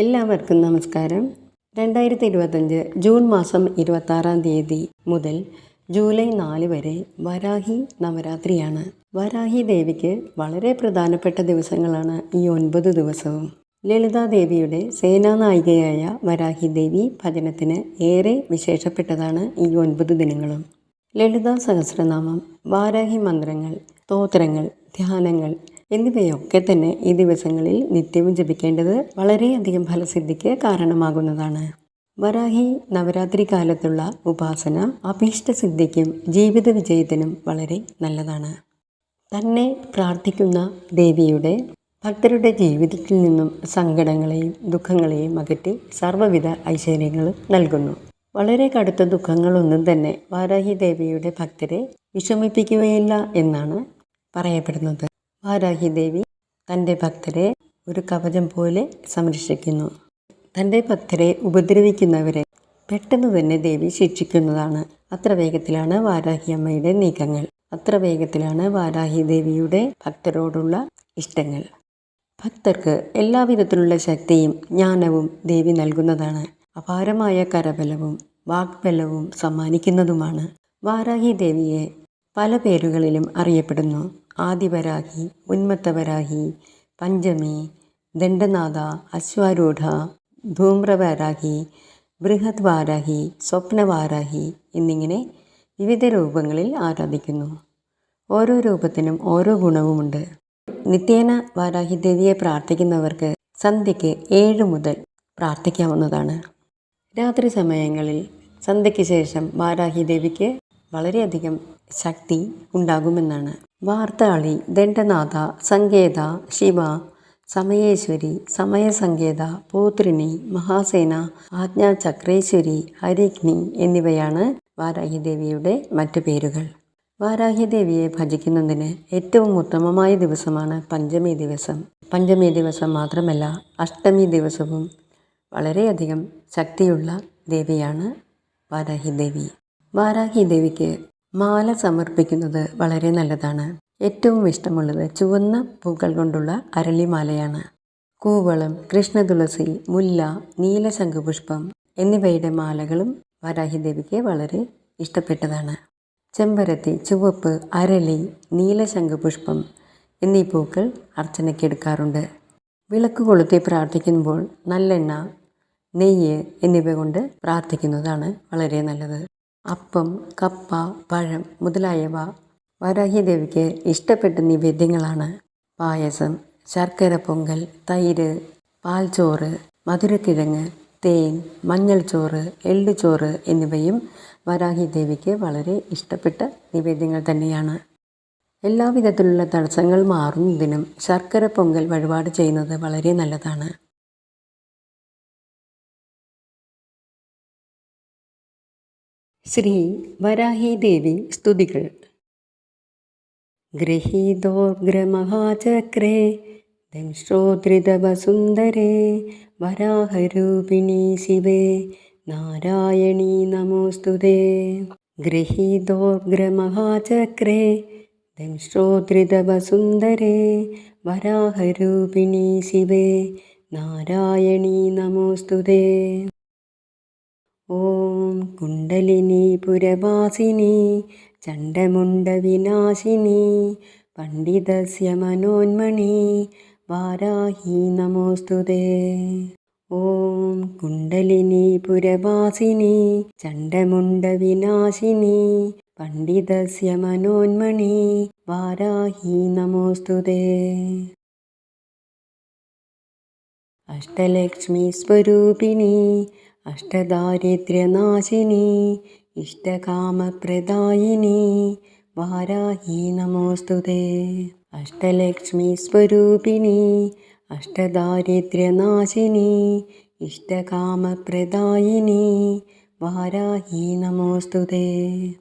എല്ലാവർക്കും നമസ്കാരം. രണ്ടായിരത്തി ഇരുപത്തഞ്ച് ജൂൺ മാസം ഇരുപത്താറാം തീയതി മുതൽ ജൂലൈ നാല് വരെ വരാഹി നവരാത്രിയാണ്. വരാഹി ദേവിക്ക് വളരെ പ്രധാനപ്പെട്ട ദിവസങ്ങളാണ് ഈ ഒൻപത് ദിവസവും. ലളിതാ ലളിതാദേവിയുടെ സേനാനായികയായ വരാഹി ദേവി ഭജനത്തിന് ഏറെ വിശേഷപ്പെട്ടതാണ് ഈ ഒൻപത് ദിനങ്ങളും. ലളിതാ സഹസ്രനാമം വാരാഹി മന്ത്രങ്ങൾ സ്തോത്രങ്ങൾ ധ്യാനങ്ങൾ എന്നിവയൊക്കെ തന്നെ ഈ ദിവസങ്ങളിൽ നിത്യവും ജപിക്കേണ്ടത് വളരെയധികം ഫലസിദ്ധിക്ക് കാരണമാകുന്നതാണ്. വരാഹി നവരാത്രി കാലത്തുള്ള ഉപാസന അഭീഷ്ടസിദ്ധിക്കും ജീവിത വിജയത്തിനും വളരെ നല്ലതാണ്. തന്നെ പ്രാർത്ഥിക്കുന്ന ദേവിയുടെ ഭക്തരുടെ ജീവിതത്തിൽ നിന്നും സങ്കടങ്ങളെയും ദുഃഖങ്ങളെയും അകറ്റി സർവവിധ ഐശ്വര്യങ്ങളും നൽകുന്നു. വളരെ കടുത്ത ദുഃഖങ്ങളൊന്നും തന്നെ വാരാഹി ദേവിയുടെ ഭക്തരെ വിഷമിപ്പിക്കുകയില്ല എന്നാണ് പറയപ്പെടുന്നത്. വാരാഹി ദേവി തന്റെ ഭക്തരെ ഒരു കവചം പോലെ സംരക്ഷിക്കുന്നു. തന്റെ ഭക്തരെ ഉപദ്രവിക്കുന്നവരെ പെട്ടെന്ന് തന്നെ ദേവി ശിക്ഷിക്കുന്നതാണ്. അത്ര വേഗത്തിലാണ് വാരാഹി അമ്മയുടെ നീക്കങ്ങൾ. അത്ര വേഗത്തിലാണ് വാരാഹി ദേവിയുടെ ഭക്തരോടുള്ള ഇഷ്ടങ്ങൾ. ഭക്തർക്ക് എല്ലാവിധത്തിലുള്ള ശക്തിയും ജ്ഞാനവും ദേവി നൽകുന്നതാണ്. അപാരമായ കരബലവും വാഗ്ബലവും സമ്മാനിക്കുന്നതുമാണ്. വാരാഹി ദേവിയെ പല പേരുകളിലും അറിയപ്പെടുന്നു. ആദിവരാഹി ഉന്മത്തവരാഹി പഞ്ചമി ദണ്ഡനാഥ അശ്വാരൂഢ ധൂമ്രവാരാഹി ബൃഹത് വാരാഹി സ്വപ്നവാരാഹി എന്നിങ്ങനെ വിവിധ രൂപങ്ങളിൽ ആരാധിക്കുന്നു. ഓരോ രൂപത്തിനും ഓരോ ഗുണവുമുണ്ട്. നിത്യേന വാരാഹി ദേവിയെ പ്രാർത്ഥിക്കുന്നവർക്ക് സന്ധ്യയ്ക്ക് ഏഴ് മുതൽ പ്രാർത്ഥിക്കാവുന്നതാണ്. രാത്രി സമയങ്ങളിൽ സന്ധ്യയ്ക്ക് ശേഷം വാരാഹി ദേവിക്ക് വളരെയധികം ശക്തി ഉണ്ടാകുമെന്നാണ്. വാർത്താളി ദണ്ഡനാഥ സങ്കേത ശിവ സമയേശ്വരി സമയസങ്കേത പൂത്രിണി മഹാസേന ആജ്ഞാചക്രേശ്വരി ഹരിഗ്നി എന്നിവയാണ് വാരാഹിദേവിയുടെ മറ്റു പേരുകൾ. വാരാഹിദേവിയെ ഭജിക്കുന്നതിന് ഏറ്റവും ഉത്തമമായ ദിവസമാണ് പഞ്ചമി ദിവസം. പഞ്ചമി ദിവസം മാത്രമല്ല അഷ്ടമി ദിവസവും വളരെയധികം ശക്തിയുള്ള ദേവിയാണ് വാരാഹിദേവി. വാരാഹിദേവിക്ക് വാരാഹി ദേവിക്ക് മാല സമർപ്പിക്കുന്നത് വളരെ നല്ലതാണ്. ഏറ്റവും ഇഷ്ടമുള്ളത് ചുവന്ന പൂക്കൾ കൊണ്ടുള്ള അരളിമാലയാണ്. കൂവളം കൃഷ്ണതുളസി മുല്ല നീലശംഖുപുഷ്പം എന്നിവയുടെ മാലകളും വരാഹിദേവിക്ക് വളരെ ഇഷ്ടപ്പെട്ടതാണ്. ചെമ്പരത്തി ചുവപ്പ് അരളി നീലശംഖുപുഷ്പം എന്നീ പൂക്കൾ അർച്ചനയ്ക്ക് എടുക്കാറുണ്ട്. വിളക്ക് കൊളുത്തി പ്രാർത്ഥിക്കുമ്പോൾ നല്ലെണ്ണ നെയ്യ് എന്നിവ കൊണ്ട് പ്രാർത്ഥിക്കുന്നതാണ് വളരെ നല്ലത്. അപ്പം കപ്പ പഴം മുതലായവ വരാഹി ദേവിക്ക് ഇഷ്ടപ്പെട്ട നിവേദ്യങ്ങളാണ്. പായസം ശർക്കര പൊങ്കൽ തൈര് പാൽച്ചോറ് മധുരക്കിഴങ്ങ് തേൻ മഞ്ഞൾ ചോറ് എള്ളുചോറ് എന്നിവയും വരാഹി ദേവിക്ക് വളരെ ഇഷ്ടപ്പെട്ട നിവേദ്യങ്ങൾ തന്നെയാണ്. എല്ലാവിധത്തിലുള്ള തടസ്സങ്ങൾ മാറുന്നതിനും ശർക്കര പൊങ്കൽ വഴിപാട് ചെയ്യുന്നത് വളരെ നല്ലതാണ്. ശ്രീ വരാഹി ദേവി സ്തുതികൾ. ഗൃഹീതോഗ്രമഹാചക്രേ ദംശ്രോദ്രിതവസുന്ദരേ വരാഹരൂപിണി ശിവേ നാരായണീ നമോസ്തുതേ ഗൃഹീതോഗ്രമഹാചക്രേ ദംശ്രോദ്രിതവസുന്ദരേ വരാഹരൂപിണി ശിവേ നാരായണീ നമോസ്തുതേ ഓം കുണ്ടലിനി പുരവാസിനി ചണ്ഡമുണ്ടവിനാശിനി പണ്ഡിതസ്യ മനോന്മണി വാരാഹി നമോസ്തുതേ ഓം കുണ്ടലിനി പുരവാസിനി ചണ്ഡമുണ്ടവിനാശിനി പണ്ഡിതസ്യ മനോന്മണി വാരാഹി നമോസ്തുതേ അഷ്ടലക്ഷ്മി സ്വരൂപിണി അഷ്ടദാരിദ്ര്യനാശിനി ഇഷ്ടകാമപ്രദായിനി വാരാഹി നമോസ്തുതേ. അഷ്ടലക്ഷ്മി സ്വരൂപിണി അഷ്ടദാരിദ്ര്യനാശിനി ഇഷ്ടകാമപ്രദായിനി വാരാഹി നമോസ്തുതേ.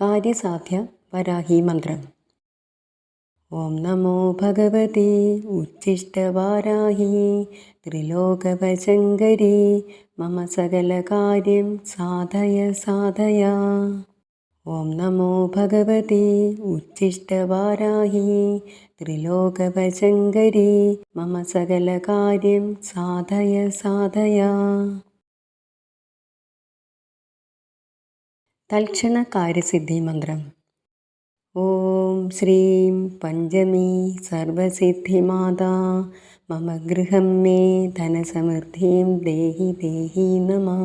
കാര്യസാധ്യ വരാഹി മന്ത്രം. ഓം നമോ ഭഗവതി ഉച്ഛിഷ്ടവാരാഹി ത്രിലോകവശങ്കരി മമ സകലകാര്യം സാധയ സാധയ. ഓം നമോ ഭഗവതി ഉച്ഛിഷ്ടവാരാഹി ത്രിലോകവശങ്കരി മമ സകലകാര്യം സാധയ സാധയ. തൽക്ഷണ കാര്യസിദ്ധി മന്ത്രം. ॐ श्रीं पञ्चमी सर्वसिद्धिमाता मम गृहं मे धनसमृद्धिं देहि देहि नमः।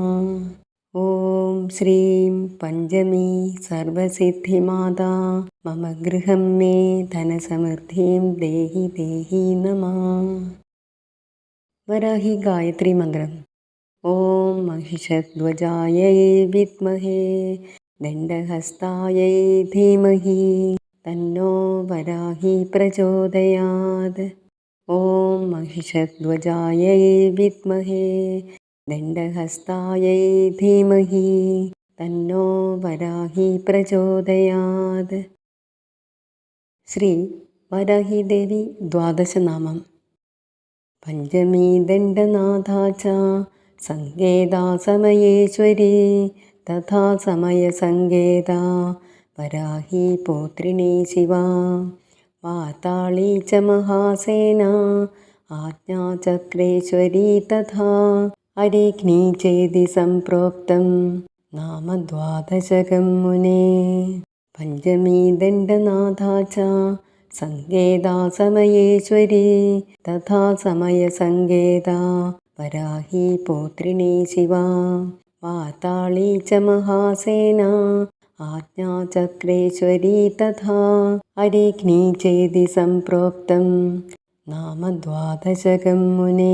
ॐ श्रीं पञ्चमी सर्वसिद्धिमाता मम गृहं मे धनसमृद्धिं देहि देहि नमः। वराहि गायत्रीमन्त्रम् ॐ महिषध्वजायै विद्महे ദണ്ഡഹസ്തായൈ ധീമഹി തന്നോ വരാഹി പ്രചോദയാത്. ഓം മഹിഷധ്വജായൈ വിദ്മഹേ ദണ്ഡഹസ്തായൈ ധീമഹി തന്നോ വരാഹി പ്രചോദയാത്. ശ്രീ വരാഹി ദേവി ദ്വാദശനാമം. പഞ്ചമീ ദണ്ഡനാഥാച്ച സങ്കേതാസമയേശ്വരി തഥാ സമയസങ്കേത. വരാഹി പോത്രിണി ശിവ. പാതാളി ച മഹാസേന. ആജ്ഞാചക്രേശ്വരി തഥാ. അരേഗ്നി ചേതി സംപ്രോക്തം നാമ ദ്വാദശകം മുനെ. പഞ്ചമീ ദണ്ഡനാഥാച്ച സങ്കേതാസമയേശ്വരി തഥാ സമയസങ്കേത. വരാഹി പോത്രിണി ശിവ. पाताळी च महासेना आज्ञाचक्रेश्वरी तथा अरिघ्नी चेदि सम्प्रोक्तं नाम द्वादशकं मुने